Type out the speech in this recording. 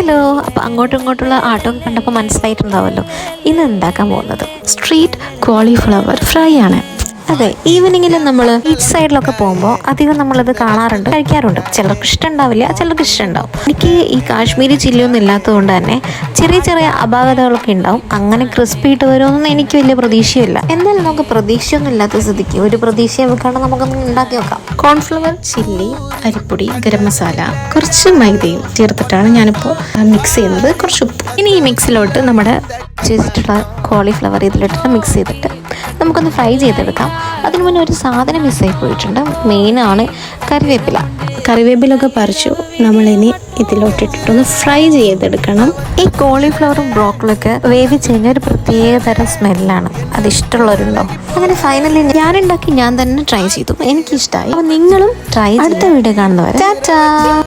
Hello അപ്പോൾ അങ്ങോട്ടും ഇങ്ങോട്ടുള്ള ആട്ടം കണ്ടപ്പോൾ മനസ്സിലായിട്ടുണ്ടാവുമല്ലോ ഇന്ന് ഉണ്ടാക്കാൻ പോകുന്നത്? സ്ട്രീറ്റ് കോളിഫ്ലവർ ഫ്രൈ ആണ്. അതെ ഈവനിങ്ങിൽ നമ്മൾ ബീച്ച് സൈഡിലൊക്കെ പോകുമ്പോൾ അധികം നമ്മളത് കാണാറുണ്ട് കഴിക്കാറുണ്ട്. ചിലർക്ക് ഇഷ്ടമുണ്ടാവില്ല ചിലർക്ക് ഇഷ്ടമുണ്ടാവും എനിക്ക് ഈ കാശ്മീരി ചില്ലിയൊന്നും ഇല്ലാത്തതുകൊണ്ട് തന്നെ ചെറിയ ചെറിയ അപാകതകളൊക്കെ ഉണ്ടാവും. അങ്ങനെ ക്രിസ്പി ഇട്ട് വരുമെന്നൊന്നും എനിക്ക് വലിയ പ്രതീക്ഷയില്ല. എന്തായാലും നമുക്ക് പ്രതീക്ഷയൊന്നും ഇല്ലാത്ത സ്ഥിതിക്ക് ഒരു പ്രതീക്ഷ വെക്കാണ്ട് നമുക്കൊന്ന് ഉണ്ടാക്കി നോക്കാം. കോൺഫ്ലവർ ചില്ലി അരിപ്പൊടി ഗരം മസാല കുറച്ച് മൈദയും ചേർത്തിട്ടാണ് ഞാനിപ്പോൾ മിക്സ് ചെയ്യുന്നത്. കുറച്ച് ഉപ്പ്. ഇനി ഈ മിക്സിലോട്ട് നമ്മുടെ ചെയ്തിട്ടുള്ള കോളിഫ്ലവർ ഇതിലിട്ടിട്ട് മിക്സ് ചെയ്തിട്ട് നമുക്കൊന്ന് ഫ്രൈ ചെയ്തെടുക്കാം. അതിന് മുന്നേ ഒരു സാധനം മിസ്സായി പോയിട്ടുണ്ട്. മെയിനാണ് കറിവേപ്പില. കറിവേപ്പിലൊക്കെ പറിച്ചു. നമ്മളിനി ഇതിലോട്ടിട്ടിട്ടൊന്ന് ഫ്രൈ ചെയ്തെടുക്കണം. ഈ കോളിഫ്ലവറും ബ്രോക്കലൊക്കെ വേവിച്ച് കഴിഞ്ഞാൽ ഒരു പ്രത്യേക തരം സ്മെല്ലാണ് അത് ഇഷ്ടമുള്ളവരുണ്ടോ? അങ്ങനെ ഫൈനലി ഞാൻ ഉണ്ടാക്കി ഞാൻ തന്നെ ട്രൈ ചെയ്തു. എനിക്കിഷ്ടമായി അപ്പോൾ നിങ്ങളും ട്രൈ അടുത്ത വീഡിയോ കാണുന്നവരെ